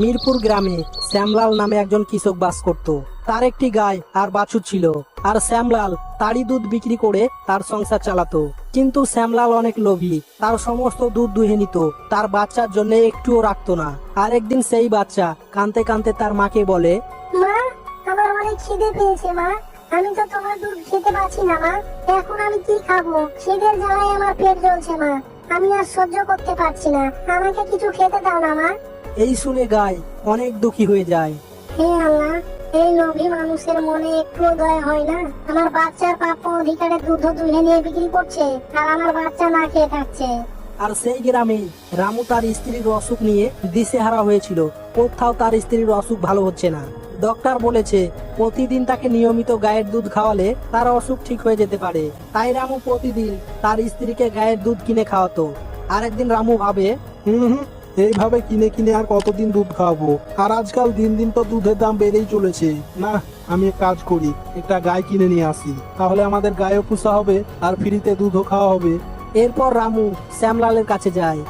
মিরপুর গ্রামে শ্যামলাল নামে একজন কৃষক বাস করত। তার একটি গায় আর বাছুর ছিল, আর শ্যামলাল তারই দুধ বিক্রি করে তার সংসার চালাতো। কিন্তু শ্যামলাল অনেক লোভী, তার সমস্ত দুধ দুহে নিত, তার বাচ্চার জন্য একটুও রাখতো না। আর একদিন সেই বাচ্চা কানতে কানতে তার মাকে বলে আমি আর সহ্য করতে পারছি না। আমাকে কিছু খেতে দাও না, মা। এই শুনে গায় অনেক দুঃখী হয়ে যায়। হে আল্লাহ এই লোভী মানুষের মনে একটুও দয়া হয় না? আমার বাচ্চার প্রাপ্য অধিকারে দুধ দুহে নিয়ে বিক্রি করছে আর আমার বাচ্চা না খেয়ে থাকছে। আর সেই গ্রামে রামু তার স্ত্রীর অসুখ নিয়ে দিশেহারা হয়েছিল। কোথাও তার স্ত্রীর অসুখ ভালো হচ্ছে না। ডক্টর বলেছে প্রতিদিন তাকে নিয়মিত গায়ের দুধ খাওয়ালে তার অসুখ ঠিক হয়ে যেতে পারে। তাই রামু প্রতিদিন তার স্ত্রীকে গায়ের দুধ কিনে খাওয়াতো। আরেকদিন রামু ভাবে হুম হুম এইভাবে কিনে কিনে আর কতদিন দুধ খাওয়াবো আর আজকাল দিন দিন তো দুধের দাম বেড়েই চলেছে। না আমি এক কাজ করি একটা গায়ে কিনে নিয়ে আসি। তাহলে আমাদের গায়েও পুষা হবে আর ফ্রিতে দুধও খাওয়া হবে। এরপর রামু শ্যামলালের কাছে যায়।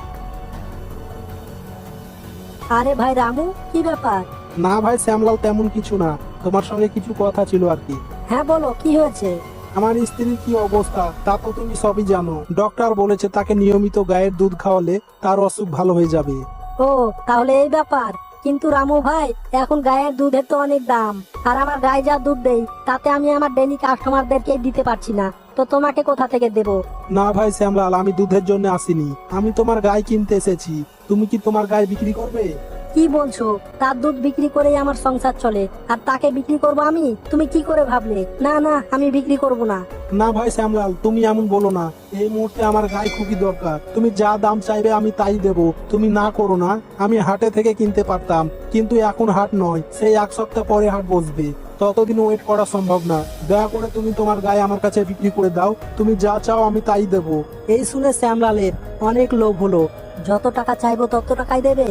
আরে ভাই রামু কি ব্যাপার? না ভাই শ্যামলাল তেমন কিছু না। তোমার সঙ্গে কিছু কথা ছিল আর কি। হ্যাঁ বলো কি হয়েছে? আমার স্ত্রীর কি অবস্থা তা তো তুমি সবই জানো। ডক্টর বলেছে তাকে নিয়মিত গায়ের দুধ খাওয়ালে তার অসুখ ভালো হয়ে যাবে। ও তাহলে এই ব্যাপার। কিন্তু রামু ভাই এখন গায়ের দুধের তো অনেক দাম। আর আমার গায়ে যা দুধ দেই তাতে আমি আমার ডেলি কাস্টমারদেরকে দিতে পারছি না। তো তোমাকে কোথা থেকে দেব? না ভাই শ্যামলাল আমি দুধের জন্য আসিনি। আমি তোমার গায়ে কিনতে এসেছি। তুমি কি তোমার গায়ে বিক্রি করবে? কি বলছো? তার দুধ বিক্রি করেই আমার সংসার চলে। আর তাকে বিক্রি করব আমি? তুমি কি করে ভাবলে? না না আমি বিক্রি করব না। না ভাই শ্যামলাল তুমি এমন বলো না। এই মুহূর্তে আমার গায়ে খুবই দরকার। তুমি যা দাম চাইবে আমি তাই দেব। তুমি না করো না। আমি হাটে থেকে কিনতে পারতাম। কিন্তু এখন হাট নয়। সেই এক সপ্তাহ পরে হাট বসবে। ততদিন ওয়েট করা সম্ভব না। দয়া করে তুমি তোমার গায়ে আমার কাছে বিক্রি করে দাও। তুমি যা চাও আমি তাই দেব। এই শুনে শ্যামলালের অনেক লোভ হলো। যত টাকা চাইব তত টাকাই দেবে?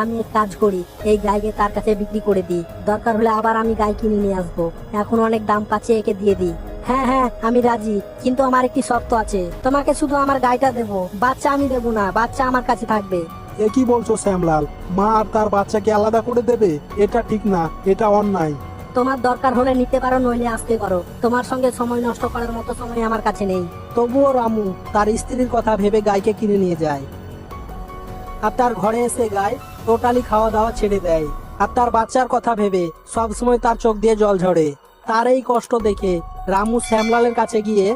আমি এক কাজ করি এই গাইকে তার কাছে বিক্রি করে দিই। দরকার হলে আবার আমি গাই কিনে নিয়ে আসব। এখন অনেক দাম পাচ্ছে একে দিয়ে দিই। হ্যাঁ হ্যাঁ আমি রাজি কিন্তু আমার একটি শর্ত আছে। তোমাকে শুধু আমার গাইটা দেবো বাচ্চা আমি দেবো না বাচ্চা আমার কাছে থাকবে। এ কি বলছো শ্যামলাল? মা আর তার বাচ্চাকে আলাদা করে দেবে? এটা ঠিক না এটা অন্যায়। তোমার দরকার হলে নিতে পারো নইলে আসতে পারো। তোমার সঙ্গে সময় নষ্ট করার মতো সময় আমার কাছে নেই। তবুও রামু তার স্ত্রীর কথা ভেবে গাইকে কিনে নিয়ে যায়। আর তার ঘরে এসে গায়ে টোটালি খাওয়া দাওয়া ছেড়ে দেয়। আর তার বাচ্চার কথা ভেবে সবসময় তার চোখ দিয়ে জল ঝরে। তার এই কষ্ট দেখে রামু শ্যামলালের কাছে গিয়ে,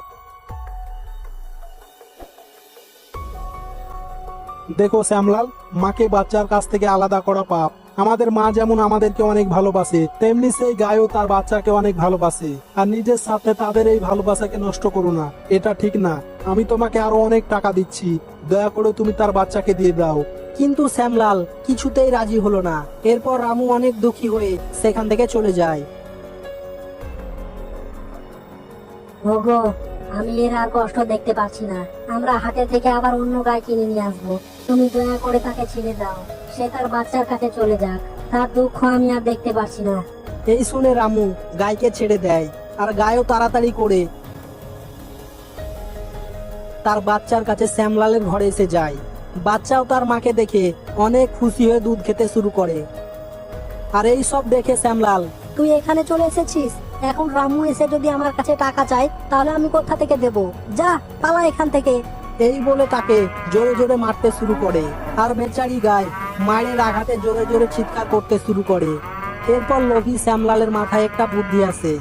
দেখো শ্যামলাল, মাকে বাচ্চার কাছ থেকে আলাদা করা পাপ। আমাদের মা যেমন আমাদেরকে অনেক ভালোবাসে, তেমনি সেই গায়েও তার বাচ্চাকে অনেক ভালোবাসে। আর নিজের সাথে তাদের এই ভালোবাসাকে নষ্ট করো না, এটা ঠিক না। আমি তোমাকে আরও অনেক টাকা দিচ্ছি। দয়া করে তুমি তার বাচ্চাকে দিয়ে দাও। কিন্তু শ্যামলাল কিছুতেই রাজি হলো না। এরপর রামু অনেক দুঃখী হয়ে সেখান থেকে চলে যায়। ওগো আমি এর আর কষ্ট দেখতে পাচ্ছি না। আমরা হাটে থেকে আবার অন্য গায়ে কিনে নিয়ে আসব। তুমি দয়া করে তাকে ছেড়ে দাও। সে তার বাচ্চার কাছে চলে যাক। তার দুঃখ আমি আর দেখতে পাচ্ছি না। এই শুনে রামু গাইকে ছেড়ে দেয়। আর গায়ও তাড়াতাড়ি করে তার বাচ্চার কাছে শ্যামলালের ঘরে এসে যায়। বাচ্চাও তার মাকে দেখে অনেক খুশি হয়ে দুধ খেতে শুরু করে। আর এই সব দেখে শ্যামলাল তুই এখানে চলে এসেছিস? এখন রামু এসে যদি আমার কাছে টাকা চায় তাহলে আমি কোথা থেকে দেব? যা পালা এখান থেকে। এই বলে তাকে জোরে জোরে মারতে শুরু করে। আর বেচারি গায় মায়ের আঘাতে জোরে জোরে চিৎকার করতে শুরু করে। এরপর লোভী শ্যামলালের মাথায় একটা বুদ্ধি আসে।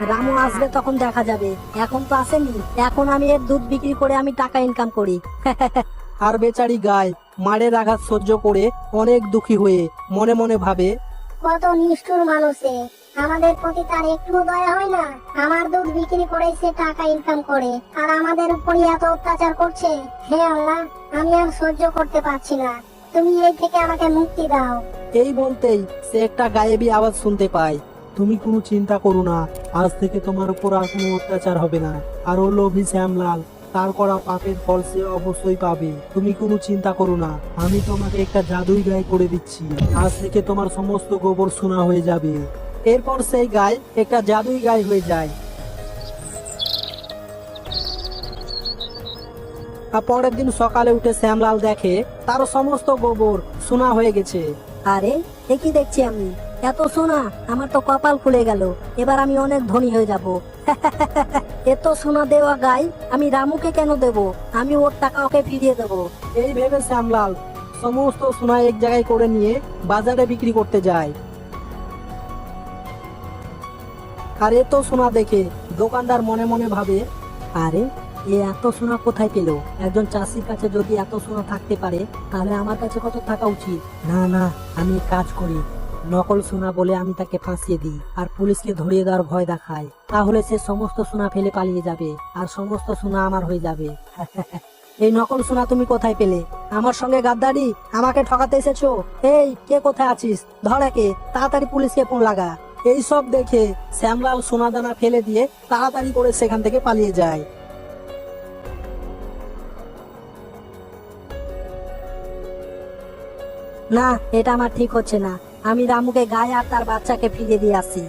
রামু আসবে তখন দেখা যাবে। এখন তো আসেনি। এখন আমি এর দুধ বিক্রি করে আমি টাকা ইনকাম করি। আর বেচারি গায় মারের আঘাত সহ্য করে অনেক দুঃখী হয়ে মনে মনে ভাবে কত নিষ্ঠুর মানুষে। আমাদের প্রতি তার একটু দয়া হয় না। আমার দুধ বিক্রি করে সে টাকা ইনকাম করে। আর আমাদের উপরই এত অত্যাচার করছে। হে আল্লাহ আমি আর সহ্য করতে পারছি না। তুমি এই থেকে আমাকে মুক্তি দাও। এই বলতেই সে একটা গায়েবী আওয়াজ শুনতে পায়। তুমি কোনো চিন্তা করো না। আজ থেকে তোমার উপর আর কোনো অত্যাচার হবে না। আর ও লোভী শ্যামলাল, তার করা পাপের ফল সে অবশ্যই পাবে। তুমি কোনো চিন্তা করো না। আমি তোমাকে একটা জাদুই গায়ে করে দিচ্ছি। আজ থেকে তোমার সমস্ত গোবর সোনা হয়ে যাবে। এরপর সেই গায়ে একটা জাদুই গায়ে হয়ে যায়। পরের দিন সকালে উঠে শ্যামলাল দেখে, তার সমস্ত গোবর সোনা হয়ে গেছে। আরে, এ কি দেখছি আমি? এত সোনা, আমার তো কপাল খুলে গেল। এবার আমি অনেক ধনী হয়ে যাব। এত সোনা দেওয়া গাই, আমি রামুকে কেন দেব? আমি ওর টাকা ওকে ফিরিয়ে দেব। এই ভেবে শ্যামলাল, সমস্ত সোনা এক জায়গায় করে নিয়ে বাজারে বিক্রি করতে যায়। আর এত সোনা দেখে দোকানদার মনে মনে ভাবে, আরে, এ এত সোনা কোথায় পেল? একজন চাষির কাছে যদি এত সোনা থাকতে পারে, তাহলে আমার কাছে কত থাকা উচিত? না না, আমি কাজ করি। নকল সোনা বলে আমি তাকে ফাঁসিয়ে দিই, আর পুলিশকে ধরিয়ে দেওয়ার ভয় দেখায়। তাহলে সে সমস্ত সোনা ফেলে পালিয়ে যাবে, আর সমস্ত সোনা আমার হয়ে যাবে। এই নকল সোনা তুমি কোথায় পেলে? আমার সঙ্গে গাদ্দারি? আমাকে ঠকাতে এসেছ? এই, কে কোথায় আছিস? ধর একে, তাড়াতাড়ি পুলিশকে ফোন লাগা। এই সব দেখে শ্যামলাল সোনা দানা ফেলে দিয়ে তাড়াতাড়ি করে সেখান থেকে পালিয়ে যায়। না, এটা আমার ঠিক হচ্ছে না। আমি রামুকে গায়ে আর তার বাচ্চাকে ফিরিয়ে দিয়ে আসি।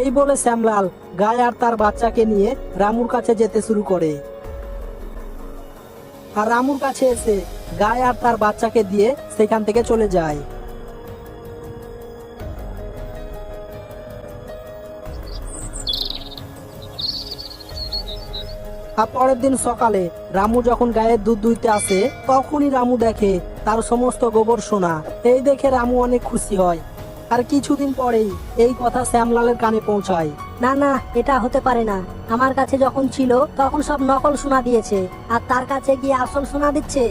এই বলে শ্যামলাল গায়ে আর তার বাচ্চাকে নিয়ে রামুর কাছে যেতে শুরু করে। আর রামুর কাছে এসে গায়ে আর তার বাচ্চাকে দিয়ে সেখান থেকে চলে যায়। আর পরের দিন সকালে রামু যখন গায়ের দুধ দুইতে আসে, তখনই রামু দেখে তার সমস্ত গোবর সোনা। এই দেখে রামু অনেক খুশি হয়। আর কিছুদিন পরেই এই কথা শ্যামলালের কানে পৌঁছায়। না না, এটা হতে পারে না। আমার কাছে যখন ছিল, তখন সব নকল সোনা দিয়েছে। আর তার কাছে গিয়ে আসল সোনা দিচ্ছে?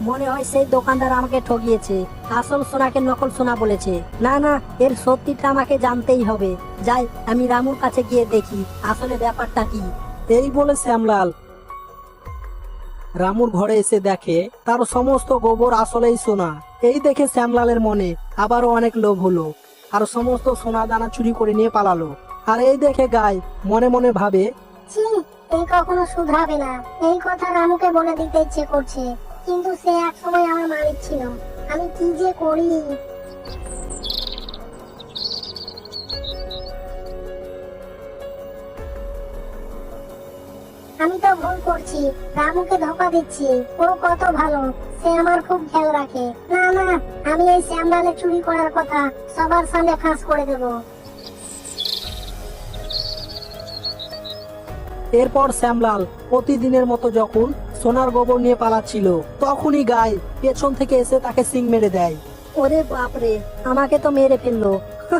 মনে হয় সেই দোকানদার আমাকে ঠগিয়েছে। আসল সোনাকে নকল সোনা বলেছে। না না, এর সত্যিটা আমাকে জানতেই হবে। যাই, আমি রামুর কাছে গিয়ে দেখি, আসলে ব্যাপারটা কি? এই বলে শ্যামলাল রামুর ঘরে এসে দেখে, তার সমস্ত গোবর আসলেই সোনা। এই দেখে শ্যামলালের মনে আবারও অনেক লোভ হলো, আর সমস্ত সোনা দানা চুরি করে নিয়ে পালালো। আর এই দেখে গায় মনে মনে ভাবে এই কখনো শুধরাবে না। এই কথা রামুকে বলে দিতে ইচ্ছে করছে, কিন্তু সে এক সময় আমার মালিক ছিল। আমি কি যে করি? আমি তো ভুল করছি। রামুকে ধোকা দিচ্ছি। ও কত ভালো। সে আমার খুব খেয়াল রাখে। না না আমি এই শ্যামলালে চুরি করার কথা সবার সামনে ফাঁস করে দেবো। এরপর শ্যামলাল প্রতিদিনের মতো যখন সোনার গোবর নিয়ে পালাচ্ছিল তখনই গায়ে পেছন থেকে এসে তাকে সিং মেরে দেয়। ওরে বাপরে আমাকে তো মেরে ফেলল।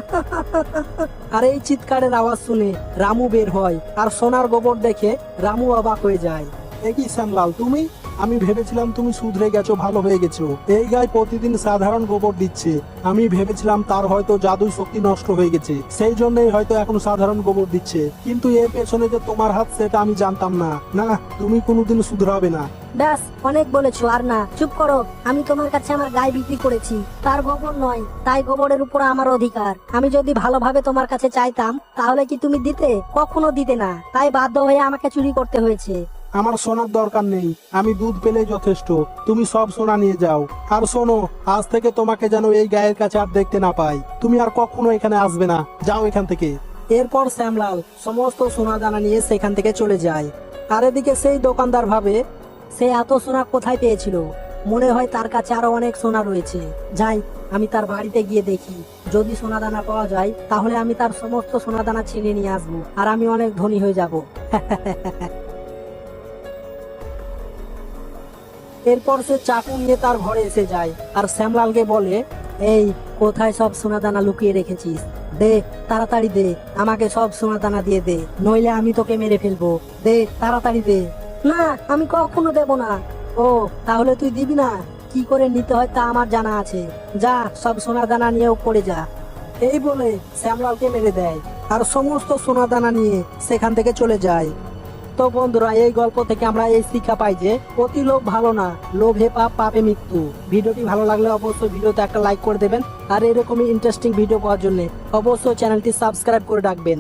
আর এই চিৎকারের আওয়াজ শুনে রামু বের হয় আর সোনার গোবর দেখে রামু অবাক হয়ে যায়। একই শ্যামলাল, তুমি? আমি ভেবেছিলাম তুমি শুধরে গেছো, ভালো হয়ে গেছো। এই গায়ে প্রতিদিন সাধারণ গোবর দিচ্ছে। আমি ভেবেছিলাম তার হয়তো জাদুই শক্তি নষ্ট হয়ে গেছে। সেই জন্যই হয়তো এখন সাধারণ গোবর দিচ্ছে। কিন্তু এর পেছনে যে তোমার হাত, সেটা আমি জানতাম না। না, তুমি কোনোদিন শুধরাবে না। ব্যাস অনেক বলেছ, আর না, চুপ করো। আমি তোমার কাছে আমার গায়ে বিক্রি করেছি। তার গোবর নয়, তাই গোবরের উপর আমার অধিকার। আমি যদি ভালোভাবে তোমার কাছে চাইতাম, তাহলে কি তুমি দিতে? কখনো দিতে না। তাই বাধ্য হয়ে আমাকে চুরি করতে হয়েছে। আমার সোনার দরকার নেই, আমি দুধ পেলেই যথেষ্ট, তুমি সব সোনা নিয়ে যাও। আর শোনো, আজ থেকে তোমাকে যেন এই গায়ের কাছে আর দেখতে না পাই। তুমি আর কখনো এখানে আসবে না, যাও এখান থেকে। এরপর শ্যামলাল সমস্ত সোনা দানা নিয়ে সেখান থেকে চলে যায়। আর এদিকে সেই দোকানদার ভাবে, সে এত সোনা কোথায় পেয়েছিল? মনে হয় তার কাছে আরও অনেক সোনা রয়েছে। যাই, আমি তার বাড়িতে গিয়ে দেখি। যদি সোনা দানা পাওয়া যায়, তাহলে আমি তার সমস্ত সোনা দানা ছিনে নিয়ে আসব, আর আমি অনেক ধনী হয়ে যাব। এরপর সে চাকু নিয়ে তার ঘরে এসে যায়। আর শ্যামলালকে বলে, এই, কোথায় সব সোনা দানা লুকিয়ে রেখেছিস? দে, তাড়াতাড়ি দে, আমাকে সব সোনা দানা দিয়ে দে, নইলে আমি তোকে মেরে ফেলব। দে, তাড়াতাড়ি দে। না, আমি কখনো দেব না। ও, তাহলে তুই দিবি না? কি করে নিতে হয় তা আমার জানা আছে। যা, সব সোনা দানা নিয়েও পড়ে যা। এই বলে শ্যামলালকে মেরে দেয়। আর সমস্ত সোনা দানা নিয়ে সেখান থেকে চলে যায়। তো বন্ধুরা, এই গল্প থেকে আমরা এই শিক্ষা পাই যে অতি লোভ ভালো না, লোভে পাপ, পাপে মৃত্যু। ভিডিওটি ভালো লাগলে অবশ্যই ভিডিওতে একটা লাইক করে দেবেন। আর এরকমই ইন্টারেস্টিং ভিডিও পাওয়ার জন্য অবশ্যই চ্যানেলটি সাবস্ক্রাইব করে রাখবেন।